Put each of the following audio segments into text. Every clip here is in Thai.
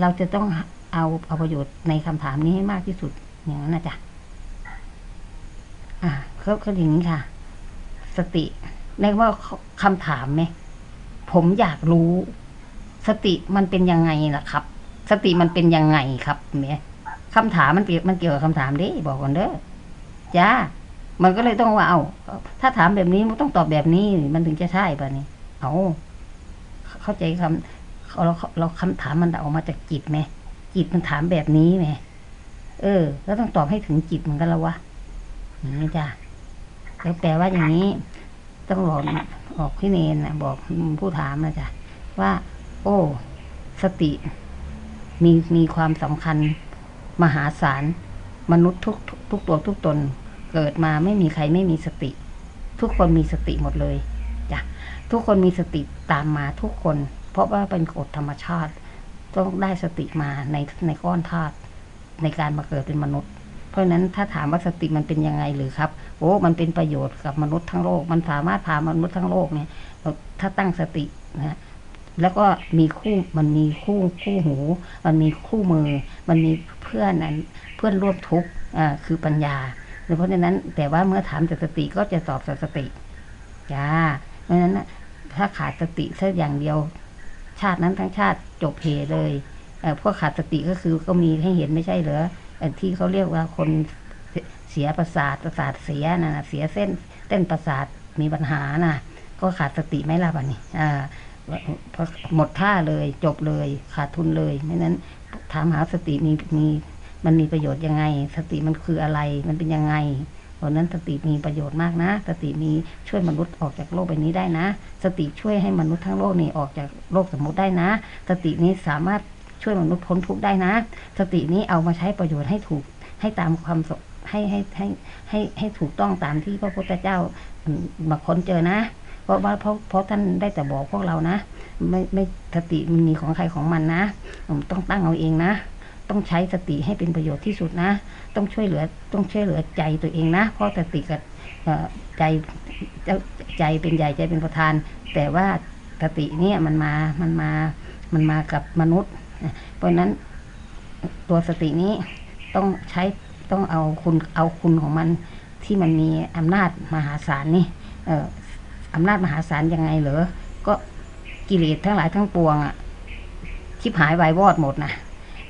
เราจะต้องเอาเอาประโยชน์ในคำถามนี้ให้มากที่สุดอย่างนั้นนะจ๊ะอ่าเขาเขาอย่างนี้ค่ะ สติในว่าคำถามไหมผมอยากรู้ สติมันเป็นยังไงล่ะครับ สติมันเป็นยังไงครับเนี่ยคำถามมันเกี่ยวมันเกี่ยวกับคำถามด้บอกก่อนเด้อจ้ามันก็เลยต้องว่าเอาถ้าถามแบบนี้มันต้องตอบแบบนี้มันถึงจะใช่ป่ะนี่เอาเข้าใจคำ เราเราคำถามมันออกมาจากจิตไหมจิตมันถามแบบนี้ไหมเออ แล้วต้องตอบให้ถึงจิตเหมือนกันแล้ววะอย่างนี้จ้าแล้วแปลว่าอย่างนี้ ต้องบอกออกพี่เนนนะบอกผู้ถามนะจ๊ะว่า โอ้ สติ มีมีความสำคัญ มหาศาลมนุษย์ทุกทุกตัวทุกตนเกิดมาไม่มีใครไม่มีสติ ทุกคนมีสติหมดเลยจ้ะทุกคนมีสติตามมาทุกคน เพราะว่าเป็นกฎธรรมชาติ ต้องได้สติมาในในก้อนธาตุในการมาเกิดเป็นมนุษย์ เพราะฉะนั้นถ้าถามว่าสติมันเป็นยังไงหรือครับโอ้มันเป็นประโยชน์กับมนุษย์ทั้งโลก มันสามารถพามนุษย์ทั้งโลกเนี่ยถ้าตั้งสตินะแล้วก็มีคู่มันมีคู่คู่หู มันมีคู่มือ มันมีเพื่อนนั้นเพื่อนร่วมทุกข์อ่าคือปัญญาเพราะฉะนั้น แต่ว่าเมื่อถามจากสติก็จะตอบจากสติจ้าเพราะฉะนั้นถ้าขาดสติสักอย่างเดียว ชาตินั้นทั้งชาติจบเพเลยพวกขาดสติก็คือก็มีให้เห็นไม่ใช่เหรอที่เขาเรียกว่าคนเสียประสาทประสาทเสียนะเสียเส้นเต้นประสาทมีปัญหานะก็ขาดสติไม่ละบันนี้อ่าหมดท่าเลยจบเลยขาดทุนเลยไม่นั้นถามหาสติมีมีมันมีประโยชน์ยังไง สติมันคืออะไรมันเป็นยังไง เพราะนั้นสติมีประโยชน์มากนะ สติมีช่วยมนุษย์ออกจากโลกใบนี้ได้นะ สติช่วยให้มนุษย์ทั้งโลกนี่ออกจากโลกสมมุติได้นะ สตินี้สามารถช่วยมนุษย์พ้นทุกข์ได้นะ สตินี้เอามาใช้ประโยชน์ให้ถูกให้ตามความให้ให้ให้ให้ให้ถูกต้องตามที่พระพุทธเจ้ามาค้นเจอนะ เพราะว่าเพราะเพราะท่านได้แต่บอกพวกเรานะ ไม่ไม่สติมันมีของใครของมันนะ ต้องตั้งเอาเองนะ ต้องใช้สติให้เป็นประโยชน์ที่สุดนะ ต้องช่วยเหลือต้องช่วยเหลือใจตัวเองนะ เพราะสติกับใจใจเป็นใหญ่ใจเป็นประธาน แต่ว่าสติเนี่ยมันมามันมามันมากับมนุษย์ เพราะนั้นตัวสตินี้ต้องใช้ต้องเอาคุณเอาคุณของมันที่มันมีอำนาจมหาศาลนี่เอออำนาจมหาศาลยังไงเหรอก็กิเลสทั้งหลายทั้งปวงอะชิบหายวายวอดหมดนะ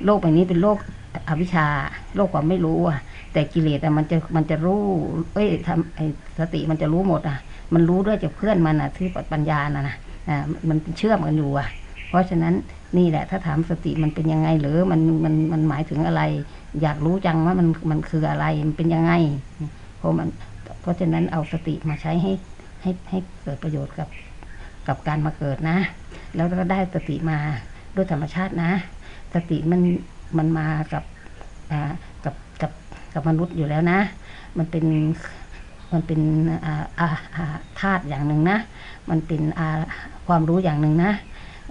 โลกใบบนี้เป็นโลกอวิชชาโลกความไม่รู้อะ แต่กิเลสอะมันจะมันจะรู้ เอ้ยทำไอ้สติมันจะรู้หมดอะ มันรู้ด้วยจากเพื่อนมันอะที่ปัญญาน่ะนะอ่ามันเชื่อมกันอยู่อะ เพราะฉะนั้นนี่แหละ ถ้าถามสติมันเป็นยังไงหรือมันมันมันหมายถึงอะไร อยากรู้จังว่ามันมันคืออะไรมันเป็นยังไงเพราะมันเพราะฉะนั้นเอาสติมาใช้ให้ให้ให้เกิดประโยชน์กับกับการมาเกิดนะ แล้วก็ได้สติมา ด้วยธรรมชาตินะ สติมันมันมากับกับกับกับมนุษย์อยู่แล้วนะ มันเป็นมันเป็นอาธาตุอย่างหนึ่งนะ มันเป็นอาความรู้อย่างหนึ่งนะ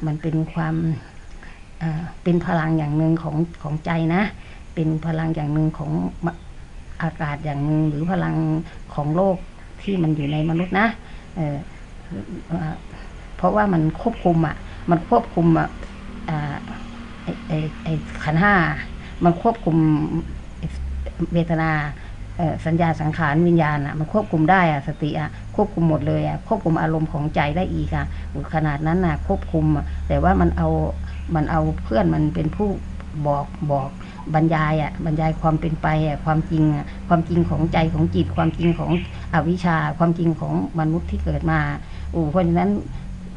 มันเป็นความเป็นพลังอย่างหนึ่งของของใจนะ เป็นพลังอย่างหนึ่งของอากาศอย่างหนึ่งหรือพลังของโลกที่มันอยู่ในมนุษย์นะเเพราะว่ามันควบคุมอะ มันควบคุมอะ ไอไอไอขันห้ามันควบคุมเวทนาสัญญาสังขารวิญญาณอะมันควบคุมได้อะสติอะควบคุมหมดเลยอะควบคุมอารมณ์ของใจได้อีกอะขนาดนั้นน่ะควบคุมแต่ว่ามันเอามันเอาเพื่อนมันเป็นผู้บอกบอกบรรยายอะบรรยายความเป็นไปอะความจริงอะความจริงของใจของจิต ความจริงของอวิชชา ความจริงของมนุษย์ที่เกิดมาโอ้เพราะฉะนั้น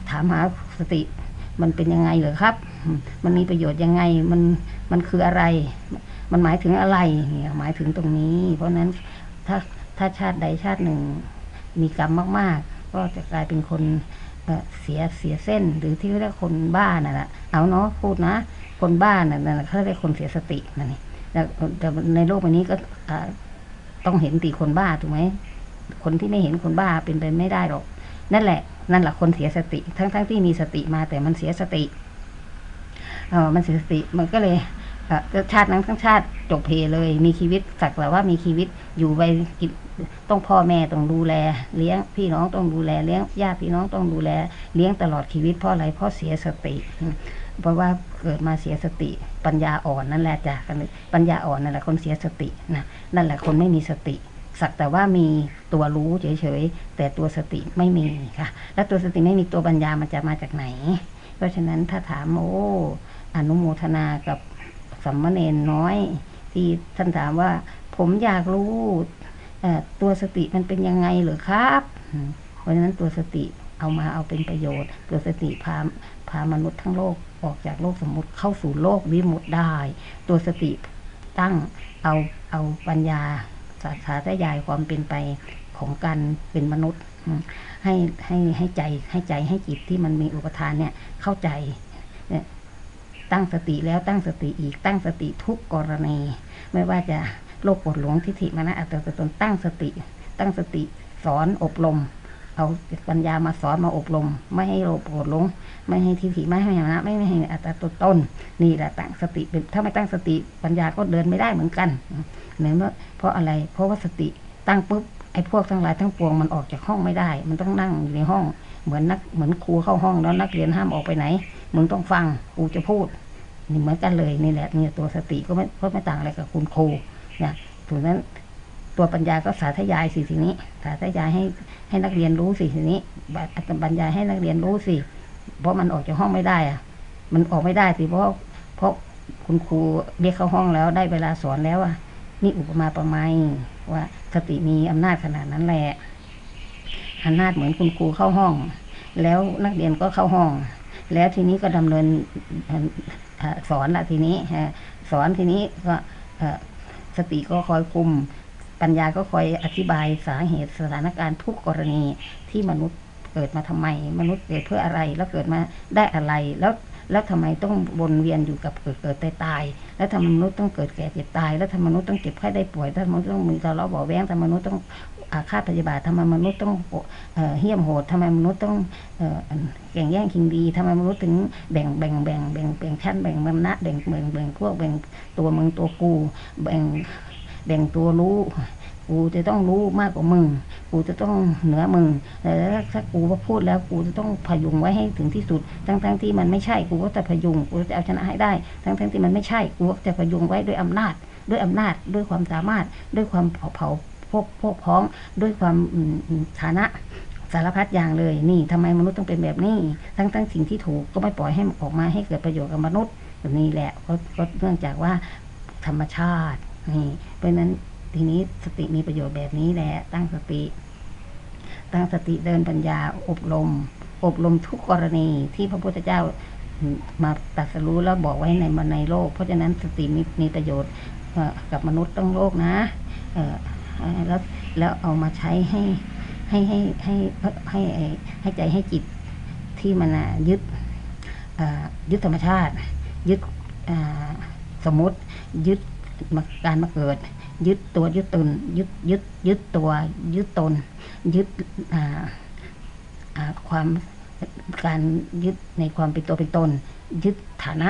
ถามหาสติมันเป็นยังไงเหรอครับ มันมีประโยชน์ยังไงมันมันคืออะไร มันหมายถึงอะไรเนี่ยหมายถึงตรงนี้ เพราะนั้นถ้าถ้าชาติใดชาติหนึ่ง มีกรรมมาก ๆ ก็จะกลายเป็นคนเสียเสียเส้นหรือที่เรียกคนบ้าน่ะละเอาเนาะพูดนะ คนบ้าน่ะนั่นเขาเรียกคนเสียสตินั่นนี่แต่ในโลกใบนี้ก็ต้องเห็นตีคนบ้าถูกไหมคนที่ไม่เห็นคนบ้าเป็นไปไม่ได้หรอก นั่นแหละ นั่นแหละคนเสียสติ ทั้งๆทที่มีสติมาแต่มันเสียสติ เออมันเสียสติมันก็เลยชาตินั้นทั้งชาติจบเพเลย มีชีวิตสักแต่ว่ามีชีวิตอยู่ไปต้องพ่อแม่ต้องดูแล เลี้ยงพี่น้องต้องดูแลเลี้ยงญาติพี่น้องต้องดูแล เลี้ยงตลอดชีวิตเพราะอะไรเพราะเสียสติ เพราะว่าเกิดมาเสียสติปัญญาอ่อนนั่นแหละจ้ะปัญญาอ่อนนั่นแหละคนเสียสตินะนั่นแหละคนไม่มีสติสักแต่ว่ามีตัวรู้เฉยๆแต่ตัวสติไม่มีค่ะ แล้วตัวสติไม่มีตัวปัญญามันจะมาจากไหน เพราะฉะนั้นถ้าถามโอ้ อนุโมทนากับสัมมเนนน้อย ที่ท่านถามว่า ผมอยากรู้ตัวสติมันเป็นยังไงหรือครับเพราะฉะนั้นตัวสติเอามาเอาเป็นประโยชน์ ตัวสติพาพามนุษย์ทั้งโลกออกจากโลกสมมติเข้าสู่โลกวิมุตได้ ตัวสติตั้งเอาเอาปัญญาสาสาธยายความเป็นไปของการเป็นมนุษย์ ให้ให้ให้ใจให้ใจให้จิตที่มันมีอุปทานเนี่ยเข้าใจเนี่ย ตั้งสติแล้วตั้งสติอีกตั้งสติทุกกรณี ไม่ว่าจะโลกกดหลงทิฏฐิมานะอัตตตนตั้งสติ ตั้งสติสอนอบรม เอาปัญญามาสอนมาอบรม ไม่ให้โลภโกรธหลง ไม่ให้ทิฏฐิไม่ให้มานะไม่ให้อัตตตนนี่แหละตั้งสติเป็นถ้าไม่ตั้งสติปัญญาก็เดินไม่ได้เหมือนกันเนื่องเพราะอะไรเพราะว่าสติตั้งปุ๊บไอ้พวกทั้งหลายทั้งปวงมันออกจากห้องไม่ได้ มันต้องนั่งอยู่ในห้องเหมือนนักเหมือนครูเข้าห้องแล้วนักเรียนห้ามออกไปไหน มึงต้องฟังครูจะพูดนี่เหมือนกันเลยนี่แหละเนี่ยตัวสติก็ไม่ก็ไม่ต่างอะไรกับคุณครูเนะถูกนั้นตัวปัญญาก็สาธยายสิทีนี้ สาธยายให้ให้นักเรียนรู้สิทีนี้บรรยาให้นักเรียนรู้สิเพราะมันออกจากห้องไม่ได้อะมันออกไม่ได้สิเพราะเพราะคุณครูเรียกเข้าห้องแล้วได้เวลาสอนแล้วอะนี่อุปมาประไมยว่าสติมีอำนาจขนาดนั้นแหละอำนาจเหมือนคุณครูเข้าห้อง แล้วนักเรียนก็เข้าห้อง แล้วทีนี้ก็ดำเนินสอนละทีนี้ฮะสอนทีนี้ก็สติก็คอยคุม ปัญญาก็คอยอธิบายสาเหตุสถานการณ์ทุกกรณีที่มนุษย์เกิดมาทำไม มนุษย์เกิดเพื่ออะไรแล้วเกิดมาได้อะไรแล้วแล้วทำไมต้องวนเวียนอยู่กับเกิดเกิดตายตาย แล้วทำไมมนุษย์ต้องเกิดแก่เจ็บตาย แล้วทำไมมนุษย์ต้องเจ็บไข้ได้ป่วยแล้วทำมนุษย์ต้องมีทะเลาะเบาะแว้งทำไมมนุษย์ต้อง อาฆาตพยาบาททำไมมนุษย์ต้องเหี้ยมโหดทำไมมนุษย์ต้องแข่งแย่งชิงดีทำไมมนุษย์ถึงแบ่งแบ่งแบ่งแบ่งแบ่งชั้นแบ่งบรรณะแบ่งแบ่งแบ่งพวกแบ่งตัวมึงตัวกู แบ่งแบ่งตัวรู้กูจะต้องรู้มากกว่ามึง กูจะต้องเหนือมึง แต่ถ้ากูพูดแล้วกูจะต้องพยุงไว้ให้ถึงที่สุด ทั้งๆทที่มันไม่ใช่ กูก็จะพยุง กูจะเอาชนะให้ได้ ทั้งๆทที่มันไม่ใช่ กูก็จะพยุงไว้ด้วยอำนาจ ด้วยอำนาจ ด้วยความสามารถ ด้วยความเผา พวกพวกพ้องด้วยความฐานะสารพัดอย่างเลยนี่ทำไมมนุษย์ต้องเป็นแบบนี้ ทั้งทั้งสิ่งที่ถูกก็ไม่ปล่อยให้ออกมาให้เกิดประโยชน์กับมนุษย์แบบนี้แหละก็ก็เนื่องจากว่าธรรมชาตินี่เพราะนั้นทีนี้สติมีประโยชน์แบบนี้แหละ ตั้งสติ ตั้งสติเดินปัญญาอบรม อบรมทุกกรณีที่พระพุทธเจ้ามาตรัสรู้แล้วบอกไว้ในมาในโลก เพราะฉะนั้นสติมีมีประโยชน์กับมนุษย์ต้องโลกนะ เออ แล้วแล้วเอามาใช้ให้ให้ให้ให้ให้ให้ใจให้จิตที่มันยึดยึดธรรมชาติ ยึดสมมติ ยึดการมาเกิด ยึดตัวยึดตนยึดยึดยึดตัว ยึดตน ยึดความการยึดในความเป็นตัวเป็นตน ยึดฐานะ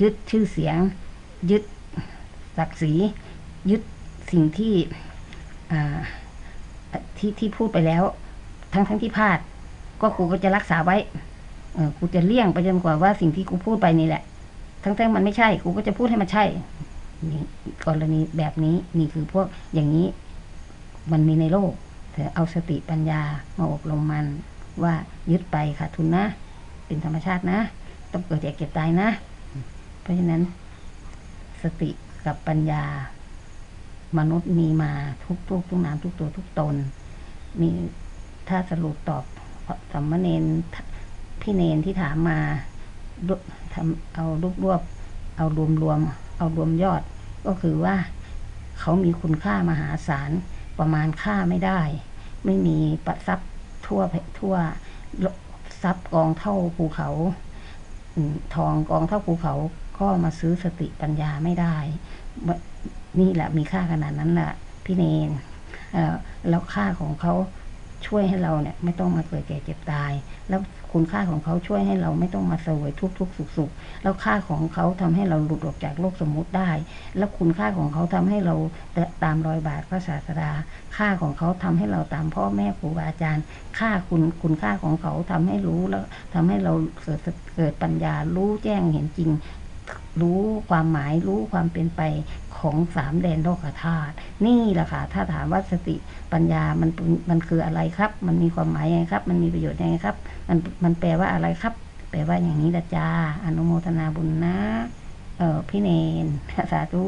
ยึดชื่อเสียง ยึดศักดิ์ศรียึดสิ่งที่ ที่ที่พูดไปแล้ว ทั้งทั้งที่พลาด ก็กูก็จะรักษาไว้เออกูจะเลี่ยงไปจนกว่าว่าสิ่งที่กูพูดไปนี่แหละ ทั้งทั้งมันไม่ใช่กูก็จะพูดให้มันใช่นี่กรณีแบบนี้นี่คือพวกอย่างนี้มันมีในโลกเธอเอาสติปัญญามาอบรมมันว่ายึดไปขาดทุนนะ เป็นธรรมชาตินะ ต้องเกิดแก่เก็บตายนะ เพราะฉะนั้นสติกับปัญญา มนุษย์มีมาทุกทุกทุกนามทุกตัวทุกตนนี่ถ้าสรุปตอบสมมเนนพี่เนนที่ถามมาทำเอารวบรวบ เอารวมรวม เอารวมยอด ก็คือว่าเขามีคุณค่ามหาศาลประมาณค่าไม่ได้ ไม่มีประทรัพย์ทั่วทั่วทรัพย์กองเท่าภูเขาทองกองเท่าภูเขาก็มาซื้อสติปัญญาไม่ได้ นี่แหละมีค่าขนาดนั้นแหละพี่เนนเออแล้วค่าของเขาช่วยให้เราเนี่ยไม่ต้องมาเกิดแก่เจ็บตาย แล้วคุณค่าของเขาช่วยให้เราไม่ต้องมาเสวยทุกทุกสุขสุขแล้วค่าของเขาทำให้เราหลุดออกจากโลกสมมุติได้ แล้วคุณค่าของเขาทำให้เราตามรอยบาทพระศาสดา ค่าของเขาทำให้เราตามพ่อแม่ครูบาอาจารย์ ค่าคุณคุณค่าของเขาทำให้รู้แล้วทำให้เราเกิดเกิดปัญญารู้แจ้งเห็นจริง รู้ความหมายรู้ความเป็นไป ของสามแดนโลกธาตุนี่แหละค่ะ ถ้าถามว่าสติปัญญามันมันคืออะไรครับ มันมีความหมายยังไงครับ มันมีประโยชน์ยังไงครับ มันมันแปลว่าอะไรครับ แปลว่าอย่างนี้ละจ้าอนุโมทนาบุญนะ เออพี่เนนสาธุ